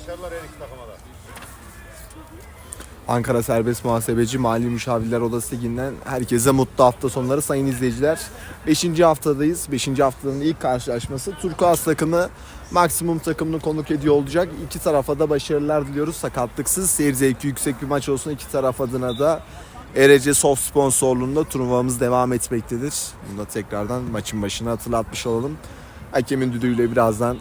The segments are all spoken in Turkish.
Başarılar her iki takıma da. Ankara Serbest Muhasebeci Mali Müşavirler Odası Ligi'nden herkese mutlu hafta sonları sayın izleyiciler. 5. haftadayız. 5. haftanın ilk karşılaşması Turkuaz takımı maksimum takımını konuk ediyor olacak. İki tarafa da başarılar diliyoruz. Sakatlıksız, seyir zevki yüksek bir maç olsun. İki taraf adına da Erece Soft sponsorluğunda turnuvamız devam etmektedir. Bunu da tekrardan maçın başına hatırlatmış olalım. Hakemin düdüğüyle birazdan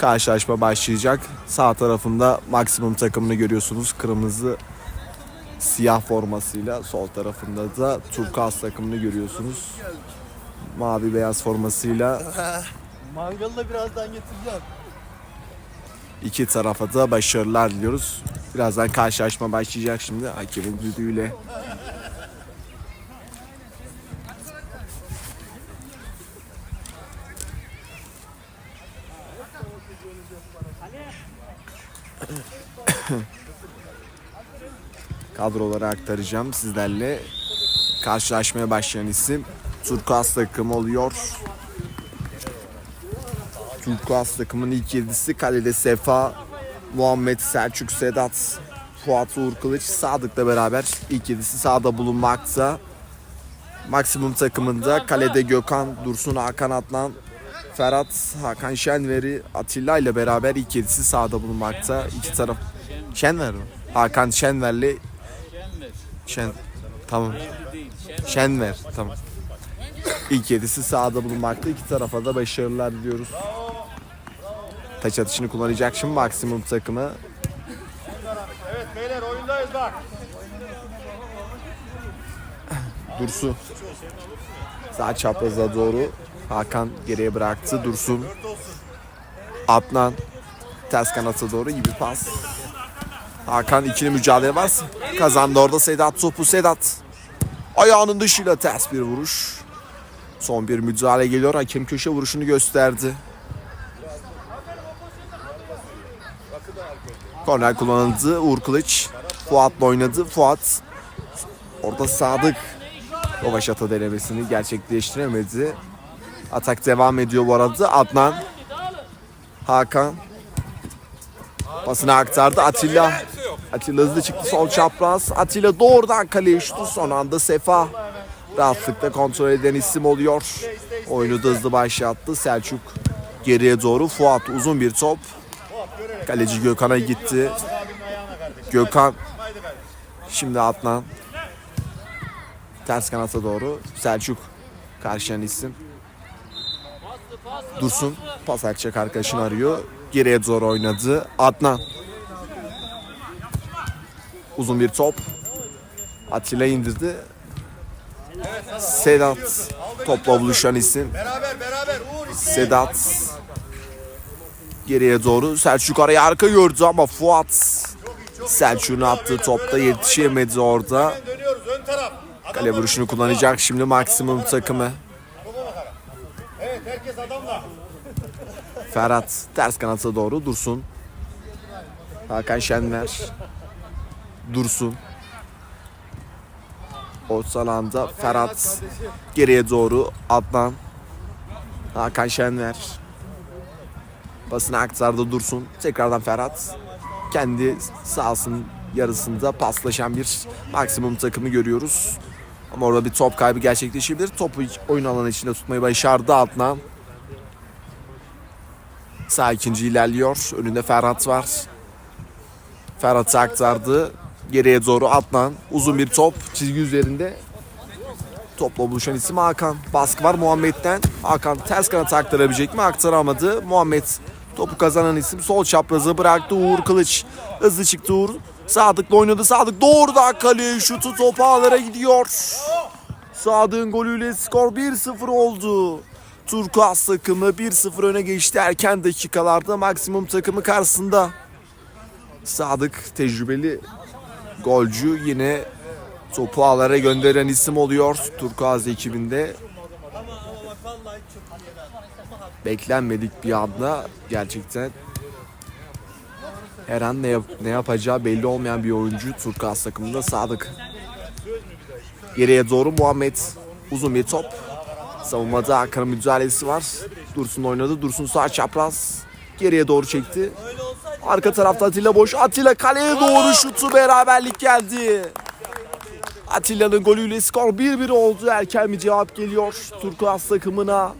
karşılaşma başlayacak. Sağ tarafında maksimum takımını görüyorsunuz. Kırmızı siyah formasıyla sol tarafında da turkuaz takımını görüyorsunuz. Mavi beyaz formasıyla Mangalı da birazdan getireceğim. iki tarafa da başarılar diliyoruz. Birazdan karşılaşma başlayacak şimdi hakemin düdüğüyle. kadroları aktaracağım sizlerle. Karşılaşmaya başlayan isim Turkuaz takımı oluyor. Turkuaz takımın ilk yedisi kalede Sefa, Muhammed Selçuk Sedat, Fuat Uğur Kılıç, Sadık'la beraber ilk yedisi sahada bulunmakta. Maksimum takımında kalede Gökhan, Dursun Hakan Atlan, Ferhat, Hakan Şenver'i Atilla ile beraber ilk yedisi sahada bulunmakta. İki taraf Şenver mi? Hakan Şenver'le Şen tamam. Şenver tamam. İlk yedisi sahada bulunmakta. İki tarafa da başarılar diliyoruz. Taç atışını kullanacak şimdi maksimum takımı. Evet beyler oyundayız bak. Dursun. Sağ çapraza doğru. Hakan geriye bıraktı. Dursun. Adnan. Ters kanata doğru iyi bir pas. Hakan ikili mücadele var. Kazandı orada Sedat topu. Sedat. Ayağının dışıyla ters bir vuruş. Son bir müdahale geliyor. Hakem köşe vuruşunu gösterdi. Korner kullanıldı. Uğur Kılıç. Fuat'la oynadı. Fuat Orada Sadık Rovaşata denemesini gerçekleştiremedi. Atak devam ediyor bu arada. Adnan Hakan pasını aktardı. Atilla Atilla hızlı çıktı sol çapraz. Atilla doğrudan kaleye şutu. Son anda Sefa rahatlıkla kontrol eden isim oluyor. Oyunu da hızlı başlattı. Selçuk geriye doğru. Fuat uzun bir top. Kaleci Gökhan'a gitti. Gökhan şimdi Adnan ters kanata doğru Selçuk karşılayan isim. Dursun pas atacak arkadaşını arıyor. Geriye doğru oynadı. Adnan. Uzun bir top. Atilla indirdi. Sedat topla buluşan isim. Sedat geriye doğru Selçuk araya arka gördü ama Fuat Selçuk'un attığı topta yetişemedi orada. Kale vuruşunu kullanacak şimdi maksimum takımı. Evet herkes adamla. Ferhat ters kanata doğru Dursun. Hakan Şenver. Dursun. Orta alanda Ferhat geriye doğru Adnan. Hakan Şenver. Basına aktardı Dursun. Tekrardan Ferhat. Kendi sahasının yarısında paslaşan bir maksimum takımı görüyoruz. Ama orada bir top kaybı gerçekleşebilir. Topu oyun alanı içinde tutmayı başardı Adnan. Sağ ikinci ilerliyor. Önünde Ferhat var. Ferhat'ı aktardı. Geriye doğru Adnan. Uzun bir top. Çizgi üzerinde. Topla buluşan isim Hakan. Baskı var Muhammed'den. Hakan ters kanata aktarabilecek mi? Aktaramadı. Muhammed topu kazanan isim sol çaprazı bıraktı. Uğur Kılıç. Hızlı çıktı Uğur. Sadık'la oynadı. Sadık doğrudan kaleye şutu topu ağlara gidiyor. Sadık'ın golüyle skor 1-0 oldu. Turkuaz takımı 1-0 öne geçti erken dakikalarda maksimum takımı karşısında. Sadık tecrübeli golcü yine topu ağlara gönderen isim oluyor Turkuaz ekibinde. Beklenmedik bir anda gerçekten her an ne, yap- ne yapacağı belli olmayan bir oyuncu Turkuaz takımında Sadık. Geriye doğru Muhammed uzun bir top. Savunmada Hakan'ın müdahalesi var. Dursun oynadı. Dursun sağ çapraz. Geriye doğru çekti. Arka tarafta Atilla boş. Atilla kaleye doğru şutu beraberlik geldi. Atilla'nın golüyle skor 1-1 oldu. Erken bir cevap geliyor Turkuaz takımına.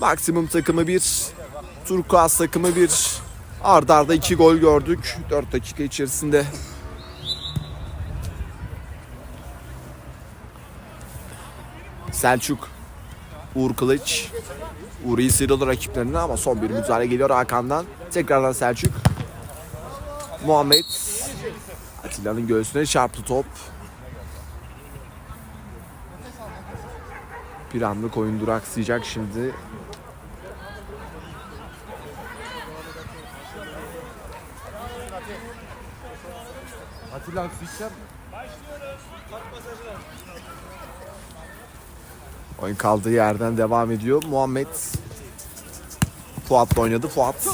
Maksimum takımı 1. Turkuaz takımı 1. Arda arda 2 gol gördük 4 dakika içerisinde. Selçuk Uğur Kılıç Uğur sıyrıldı rakiplerine ama son bir müdahale geliyor Hakan'dan. Tekrardan Selçuk. Muhammed Atilla'nın göğsüne çarptı top. Bir anlık oyun duraksayacak şimdi. Atilla abi su içer. Oyun kaldığı yerden devam ediyor. Muhammed Fuat'la oynadı. Fuat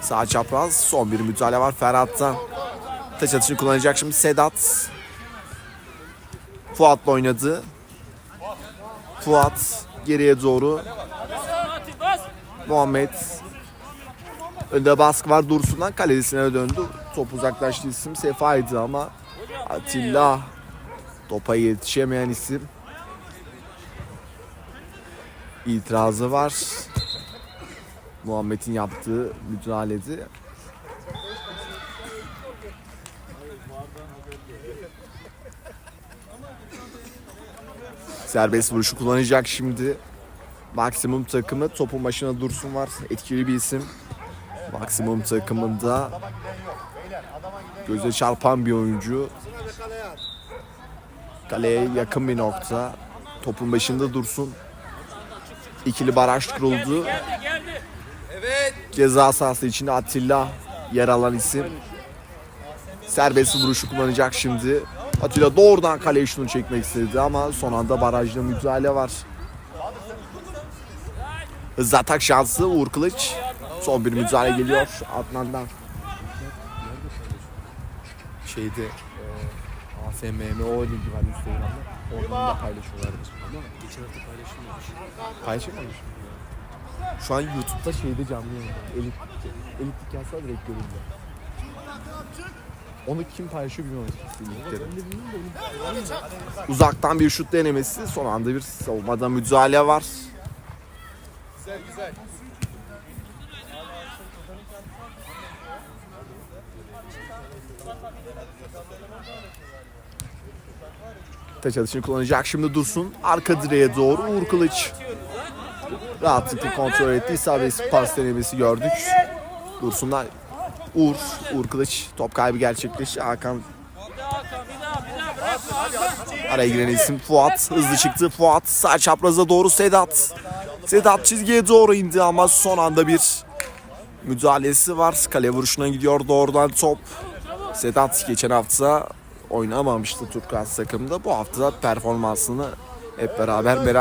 sağ çapraz. Son bir müdahale var Ferhat'tan. Taç atışını kullanacak şimdi Sedat. Fuat'la oynadı. Fuat geriye doğru. Muhammed Önde baskı var Dursun'dan kalesine döndü. Top uzaklaştı isim Sefa'ydı ama Atilla topa yetişemeyen isim. İtirazı var. Muhammed'in yaptığı müdahalede. Serbest vuruşu kullanacak şimdi. Maksimum takımı topun başına Dursun var. Etkili bir isim. Maksimum takımında göze çarpan bir oyuncu. Kaleye yakın bir nokta. Topun başında Dursun. İkili baraj kuruldu. Ceza sahası içinde Atilla yer alan isim. Serbest vuruşu kullanacak şimdi. Atilla doğrudan kaleye şunu çekmek istedi ama son anda barajda müdahale var. Hızlı atak şansı Uğur Kılıç. Son bir müdahale geliyor Adnan'dan. Şeyde AFMMO linki var Instagram'da. Oradan da paylaşıyorlardır. Ama geçen hafta paylaşılmamış. Paylaşılmamış. Şu an YouTube'da şeyde canlı yayın. Elit, elitlik yazsa direkt görünüyor. Onu kim paylaşıyor bilmiyorum. Uzaktan bir şut denemesi. Son anda bir savunmada müdahale var. Güzel güzel. Taç atışını kullanacak. Şimdi Dursun. Arka direğe doğru Uğur Kılıç. Rahatlıkla kontrol etti. İsabetsiz pas denemesi gördük. Dursun'dan Uğur. Uğur Kılıç. Top kaybı gerçekleşti. Hakan Araya giren isim Fuat. Hızlı çıktı. Fuat sağ çapraza doğru Sedat. Sedat çizgiye doğru indi ama son anda bir müdahalesi var. Kale vuruşuna gidiyor doğrudan top. Sedat geçen hafta oynamamıştı Turkuaz takımda. Bu hafta performansını hep beraber merak